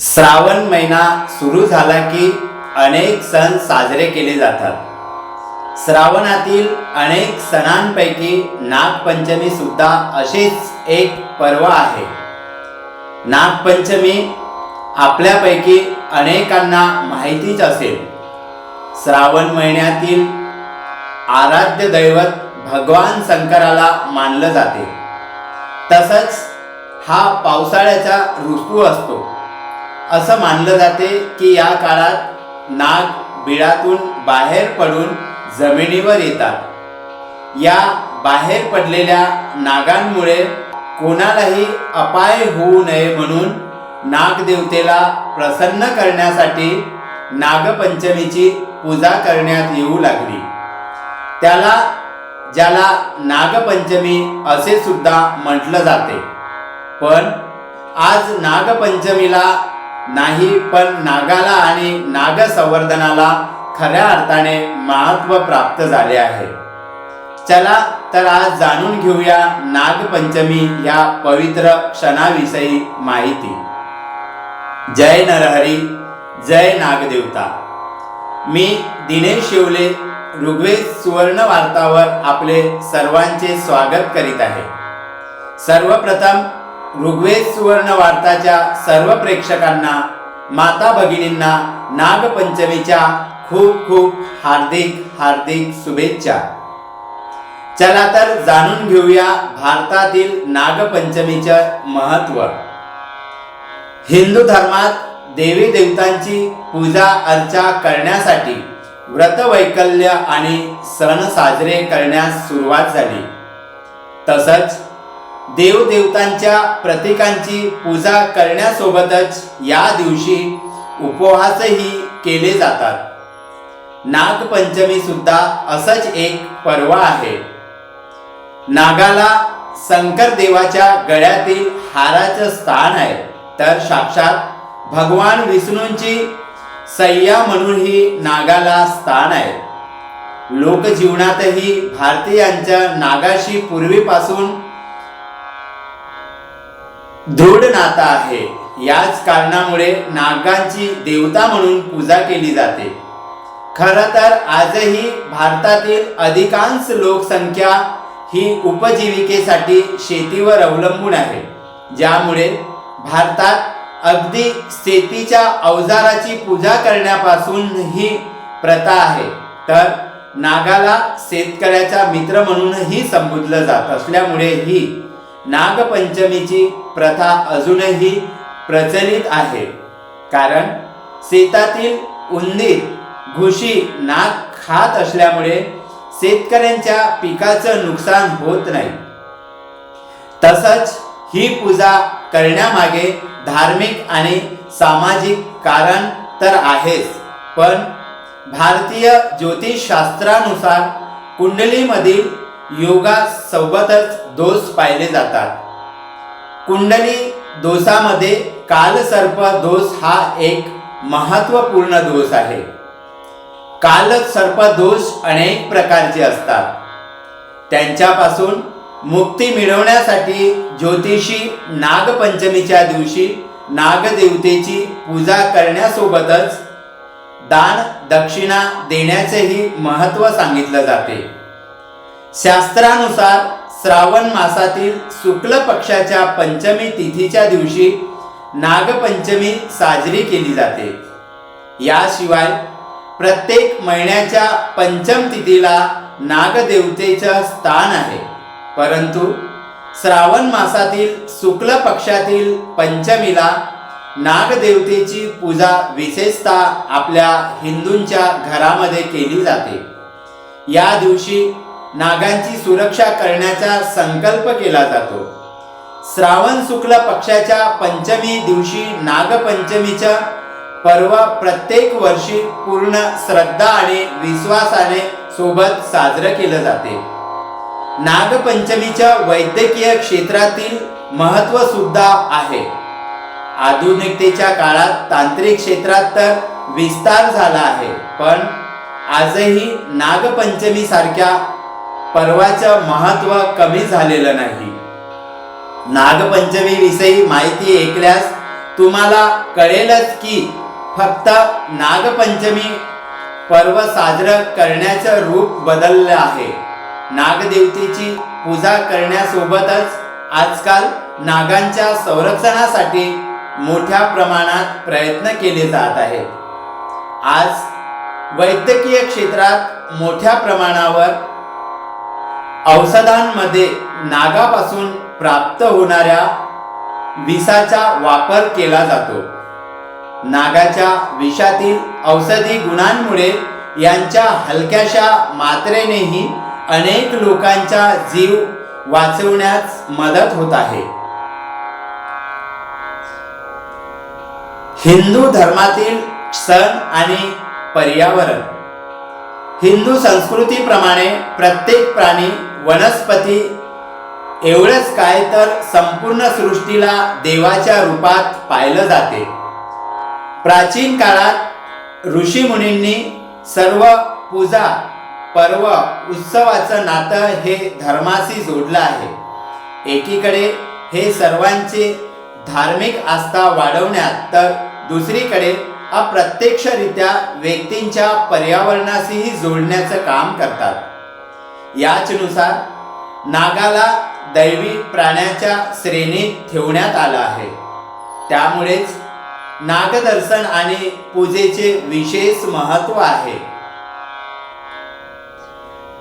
श्रावण महिना सुरू झाला की अनेक सण साजरे केले जातात. श्रावणातील अनेक सणांपैकी नागपंचमी सुद्धा असेच एक पर्व आहे. नागपंचमी आपल्यापैकी अनेकांना माहितीच असेल. श्रावण महिन्यातील आराध्य दैवत भगवान शंकराला मानलं जाते. तसंच हा पावसाळ्याचा ऋतू असतो. असं मानलं जाते की या काळात नाग बिळातून बाहेर पडून जमिनीवर येतात. या बाहेर पडलेल्या नागांमुळे कोणालाही अपाय होऊ नये म्हणून नागदेवतेला प्रसन्न करण्यासाठी नागपंचमीची पूजा करण्यात येऊ लागली. त्याला ज्याला नागपंचमी असे सुद्धा म्हटलं जाते. पण आज नागपंचमीला नाही पण नागाला आणि नाग संवर्धनाला खऱ्या अर्थाने महत्त्व प्राप्त झाले आहे. चला तर आज जाणून घेऊया नागपंचमी या पवित्र क्षणाविषयी माहिती. जय नरहरी जय नागदेवता. मी दिनेश शिवले ऋग्वेद सुवर्ण वार्तावर आपले सर्वांचे स्वागत करीत आहे. सर्वप्रथम ऋग्वेद सुवर्ण वार्ताच्या सर्व प्रेक्षकांना माता भगिनींना नागपंचमीच्या खूप खूप हार्दिक हार्दिक शुभेच्छा. चला तर जाणून घेऊया भारतातील नागपंचमीचे महत्त्व हिंदू धर्मात देवी देवतांची पूजा अर्चा करण्यासाठी व्रतवैकल्य आणि सण साजरे करण्यास सुरुवात झाली. तसंच देवदेवतांच्या प्रतीकांची पूजा करण्यासोबतच या दिवशी उपवासही केले जातात. नागपंचमी सुद्धा असंच एक पर्व आहे. नागाला शंकर देवाच्या गळ्यातील हाराचं स्थान आहे. तर साक्षात भगवान विष्णूंची सय्या म्हणूनही नागाला स्थान आहे. लोकजीवनातही भारतीयांच्या नागाशी पूर्वीपासून दृढ नाता आहे. याच कारणामुळे नागांची देवता म्हणून पूजा केली जाते. खर तर आजही भारतातील अधिकांश लोकसंख्या ही उपजीविकेसाठी शेतीवर अवलंबून आहे. ज्यामुळे भारतात अगदी शेतीच्या अवजाराची पूजा करण्यापासून ही प्रथा आहे. तर नागाला शेतकऱ्याचा मित्र म्हणूनही संबोधलं जात असल्यामुळे ही नागपंचमीची प्रथा अजूनही प्रचलित आहे. कारण शेतातील उंदीर घुशी नाग खात असल्यामुळे शेतकऱ्यांच्या पिकाचं नुकसान होत नाही. तसंच ही पूजा करण्यामागे धार्मिक आणि सामाजिक कारण तर आहेच. पण भारतीय ज्योतिषशास्त्रानुसार कुंडलीमधील योगासोबतच दोष पाहिले जातात. कुंडली दोषामध्ये कालसर्प दोष हा एक महत्त्वपूर्ण दोष आहे. कालसर्प दोष अनेक प्रकारचे असतात. त्यांच्यापासून मुक्ती मिळवण्यासाठी ज्योतिषी नागपंचमीच्या दिवशी नागदेवतेची पूजा करण्यासोबतच दान दक्षिणा देण्याचेही महत्त्व सांगितलं जाते. शास्त्रानुसार श्रावण मासातील शुक्ल पक्षाच्या पंचमी तिथीच्या दिवशी नागपंचमी साजरी केली जाते. याशिवाय प्रत्येक महिन्याच्या पंचम तिथीला नागदेवतेचं स्थान आहे. परंतु श्रावण मासातील शुक्ल पक्षातील पंचमीला नागदेवतेची पूजा विशेषतः आपल्या हिंदूंच्या घरामध्ये केली जाते. या दिवशी नागांची सुरक्षा करण्याचा संकल्प केला जातो. श्रावण शुक्ल पक्षाच्या पंचमी दिवशी नागपंचमीच्या पर्व प्रत्येक वर्षी पूर्ण श्रद्धा आणि विश्वासाने सोबत साजरं केलं जाते. नागपंचमीच्या वैद्यकीय क्षेत्रातील महत्त्व सुद्धा आहे. आधुनिकतेच्या काळात तांत्रिक क्षेत्रात तर विस्तार झाला आहे पण आजही नागपंचमी सारख्या पर्वाचं महत्त्व कमी झालेलं नाही. नागपंचमी विषयी माहिती ऐकल्यास तुम्हाला कळेलच की फक्त नागपंचमी पर्व साजरं करण्याचं रूप बदललं आहे. नागदेवतेची पूजा करण्यासोबतच आजकाल नागांच्या संरक्षणासाठी मोठ्या प्रमाणात प्रयत्न केले जात आहेत. आज वैद्यकीय क्षेत्रात मोठ्या प्रमाणावर औषधांमध्ये नागापासून प्राप्त होणाऱ्या विषाचा वापर केला जातो. नागाच्या विषातील औषधी गुणांमुळे यांच्या हलक्याशा मात्रेनेही अनेक लोकांचा जीव वाचवण्यास मदत होत आहे. हिंदू धर्मातील सण आणि पर्यावरण. हिंदू संस्कृतीप्रमाणे प्रत्येक प्राणी वनस्पती एवढंच काय तर संपूर्ण सृष्टीला देवाच्या रूपात पाहिलं जाते. प्राचीन काळात ऋषीमुनींनी सर्व पूजा पर्व उत्सवाचं नातं हे धर्माशी जोडलं आहे. एकीकडे हे सर्वांचे धार्मिक आस्था वाढवण्यात तर दुसरीकडे अप्रत्यक्षरित्या व्यक्तींच्या पर्यावरणाशीही जोडण्याचं काम करतात. याचनुसार नागाला दैवी प्राण्याच्या श्रेणीत ठेवण्यात आलं आहे. त्यामुळेच नागदर्शन आणि पूजेचे विशेष महत्त्व आहे.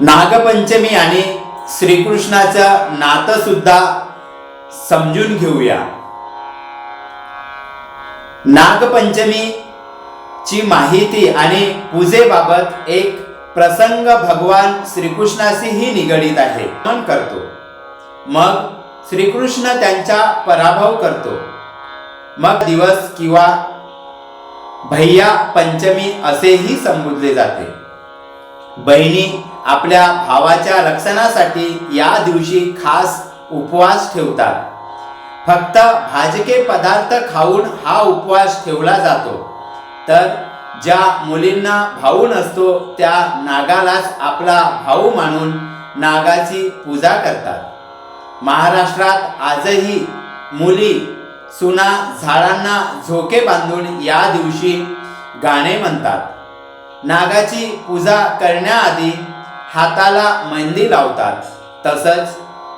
नागपंचमी आणि श्रीकृष्णाचं नातं सुद्धा समजून घेऊया. नागपंचमी ची माहिती आणि पूजेबाबत एक प्रसंग भगवान श्रीकृष्णाशीही निगडीत आहे. मन करतो. मग श्रीकृष्ण त्यांचा पराभव करतो. मग दिवस किंवा भैया पंचमी असेही संबोधले जाते. बहिणी आपल्या भावाच्या रक्षणासाठी या दिवशी खास उपवास ठेवतात. फक्त भाजके पदार्थ खाऊन हा उपवास ठेवला जातो. तर ज्या मुलींना भाऊ नसतो त्या नागालाच आपला भाऊ मानून नागाची पूजा करतात. महाराष्ट्रात आजही मुली सुना झाडांना झोके बांधून या दिवशी गाणे म्हणतात. नागाची पूजा करण्याआधी हाताला मेहंदी लावतात. तसंच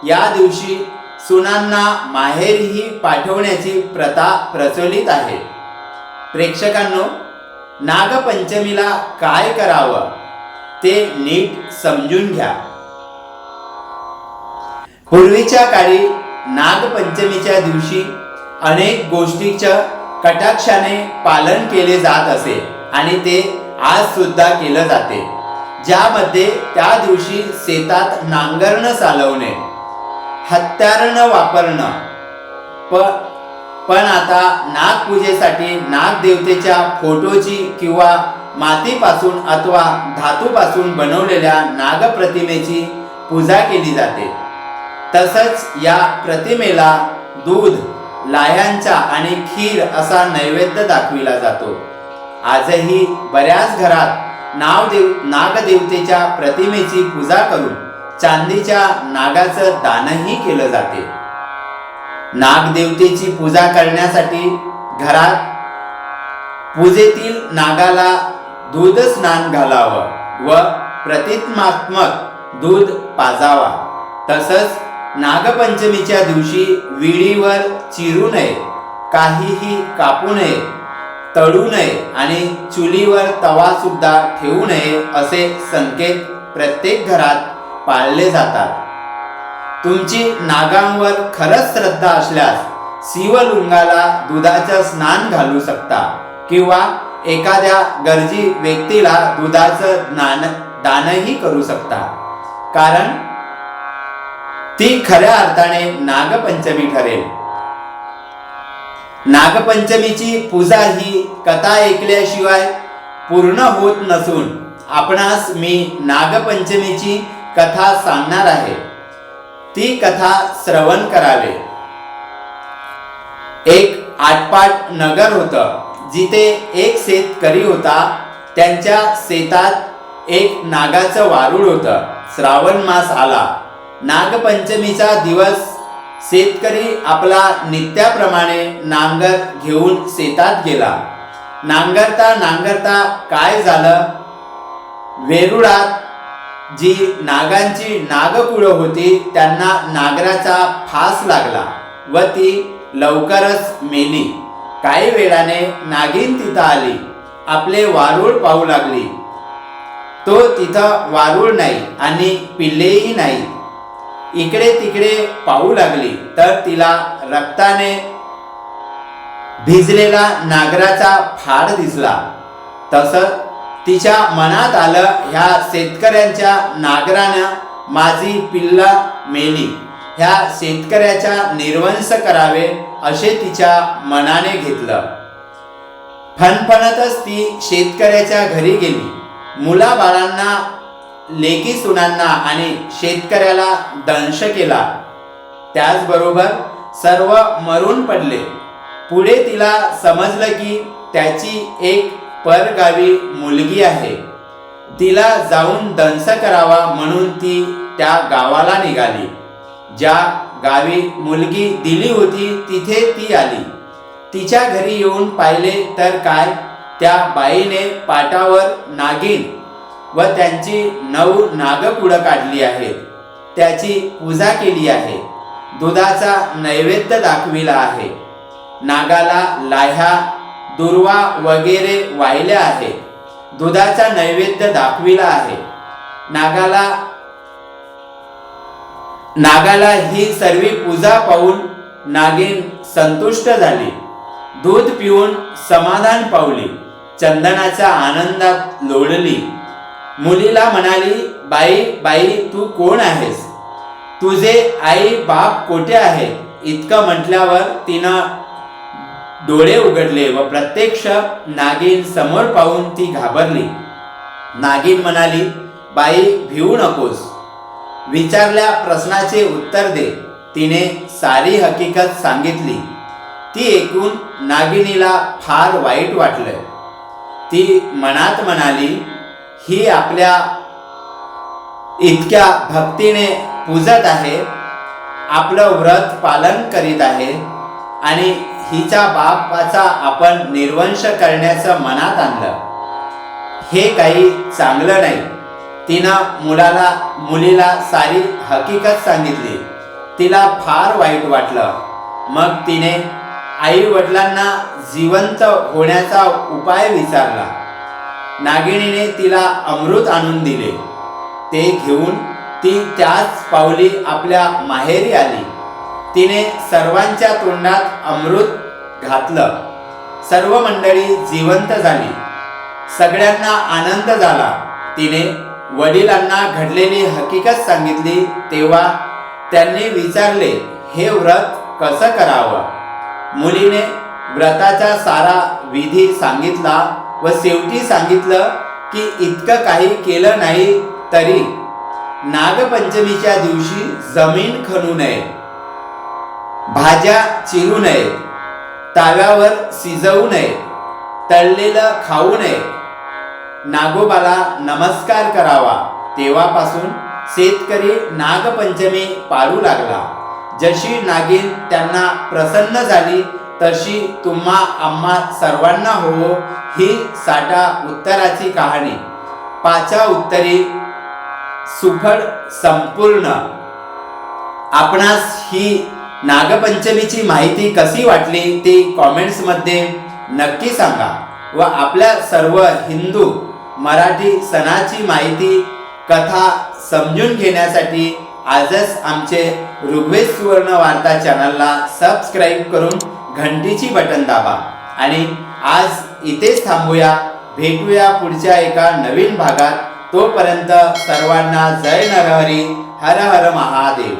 या दिवशी सुनांना माहेरही पाठवण्याची प्रथा प्रचलित आहे. प्रेक्षकांनो नागपंचमीला काय करावं? ते नीट समजून घ्या. पूर्वीच्या काळी नागपंचमीच्या दिवशी अनेक गोष्टीच्या कटाक्षाने पालन केले जात असे आणि ते आज सुद्धा केलं जाते. ज्यामध्ये त्या दिवशी शेतात नांगरणं चालवणे हत्यारणं वापरणं प पण आता नागपूजेसाठी नागदेवतेच्या फोटोची किंवा मातीपासून अथवा धातूपासून बनवलेल्या नागप्रतिमेची पूजा केली जाते. तसंच या प्रतिमेला दूध लायांचा आणि खीर असा नैवेद्य दाखविला जातो. आजही बऱ्याच घरात नावदेव नागदेवतेच्या प्रतिमेची पूजा करून चांदीच्या नागाचं दानही केलं जाते. नागदेवतेची पूजा करण्यासाठी घरात पूजेतील नागाला दूध स्नान घालावं व प्रतिमात्मक दूध पाजावा. तसंच नागपंचमीच्या दिवशी विडीवर चिरू नये काहीही कापू नये तळू नये आणि चुलीवर तवा सुद्धा ठेवू नये असे संकेत प्रत्येक घरात पाळले जातात. तुमची नागांवर खरंच श्रद्धा असल्यास शिवलिंगाला दुधाचं स्नान घालू शकता. किंवा एखाद्या गरजी व्यक्तीला दुधाचं दान दानही करू शकता. कारण ती खऱ्या अर्थाने नागपंचमी ठरेल. नागपंचमीची पूजा ही कथा ऐकल्याशिवाय पूर्ण होत नसून आपणास मी नागपंचमीची कथा सांगणार आहे. ती कथा श्रवण करावे. एक आटपाट नगर होतं. जिथे एक शेतकरी होता. त्यांच्या शेतात एक नागाचं वारूळ होतं. श्रावण मास आला. नागपंचमीचा दिवस. शेतकरी आपला नित्याप्रमाणे नांगर घेऊन शेतात गेला. नांगरता नांगरता काय झालं? वेरुळात जी नागांची नागकुळं होती त्यांना नागराचा फास लागला व ती लवकरच मेली. काही वेळाने नागिन तिथं आली. आपले वारूळ पाहू लागली. तो तिथं वारूळ नाही आणि पिल्लेही नाही. इकडे तिकडे पाहू लागली. तर तिला रक्ताने भिजलेला नागराचा फाड दिसला. तसं तिच्या मनात आलं ह्या शेतकऱ्यांच्या नागरानं माझी पिल्ला मेली. ह्या शेतकऱ्याच्या निर्वंश करावे असे तिच्या मनाने घेतलं. फणफणतच ती शेतकऱ्याच्या घरी गेली. मुलाबाळांना लेकी सुनांना आणि शेतकऱ्याला दंश केला. त्याचबरोबर सर्व मरून पडले. पुढे तिला समजलं की त्याची एक परगावी मुलगी आहे. तिला जाऊन दंस करावा म्हणून ती त्या गावाला निघाली. ज्या गावी मुलगी दिली होती तिथे ती आली. तिच्या घरी येऊन पाहिले तर काय? त्या बाईने पाटावर नागिन व त्यांची नऊ नागपुडं काढली आहेत. त्याची पूजा केली आहे. दुधाचा नैवेद्य दाखविला आहे. नागाला लाह्या दुर्वा वगैरे वाहिले आहे. दुधाचा नैवेद्य दाखविला आहे. नागाला नागाला ही सर्व पूजा पाहून नागिन संतुष्ट झाली. दूध पिऊन समाधान पावली. चंदनाच्या आनंदात लोळली. मुलीला म्हणाली बाई बाई तू कोण आहेस? तुझे आई बाप कोठे आहे इतकं म्हटल्यावर तिनं डोळे उघडले व प्रत्यक्ष नागिन समोर पाहून ती घाबरली. नागिन म्हणाली बाई भिवू नकोस. विचारल्या प्रश्नाचे उत्तर दे. तिने सारी हकीकत सांगितली. ती ऐकून नागिनीला फार वाईट वाटलं. ती मनात म्हणाली ही आपल्या इतक्या भक्तीने पूजत आहे आपलं व्रत पालन करीत आहे आणि हिच्या बापाचा आपण निर्वंश करण्याचं मनात आणलं. हे काही चांगलं नाही. तिनं मुलाला मुलीला सारी हकीकत सांगितली. तिला फार वाईट वाटलं. मग तिने आई वडिलांना जिवंत होण्याचा उपाय विचारला. नागिणीने तिला अमृत आणून दिले. ते घेऊन ती त्याच पावली आपल्या माहेरी आली. तिने सर्वांच्या तोंडात अमृत घातलं. सर्व मंडळी जिवंत झाली. सगळ्यांना आनंद झाला. तिने वडिलांना घडलेली हकीकत सांगितली तेव्हा त्यांनी विचारले हे व्रत कसं करावं? मुलीने व्रताचा सारा विधी सांगितला व शेवटी सांगितलं की इतकं काही केलं नाही तरी नागपंचमीच्या दिवशी जमीन खणू नये. भाज्या चिरू नये ताव्यावर शिजवू नये तळलेलं खाऊ नये. नागोबाला नमस्कार करावा. तेव्हापासून शेतकरी नागपंचमी पाळू लागला. जशी नागिन त्यांना प्रसन्न झाली तशी तुम्हा आम्हा सर्वांना होवो ही साठा उत्तराची कहाणी. पाचा उत्तरी सुफळ संपूर्ण. आपणास ही नागपंचमीची माहिती कशी वाटली ती कॉमेंट्समध्ये नक्की सांगा व आपल्या सर्व हिंदू मराठी सणाची माहिती कथा समजून घेण्यासाठी आजच आमचे ऋग्वेद सुवर्ण वार्ता चॅनलला सबस्क्राईब करून घंटीची बटन दाबा. आणि आज इथेच थांबूया. भेटूया पुढच्या एका नवीन भागात. तोपर्यंत सर्वांना जय नरहरी हर हर महादेव.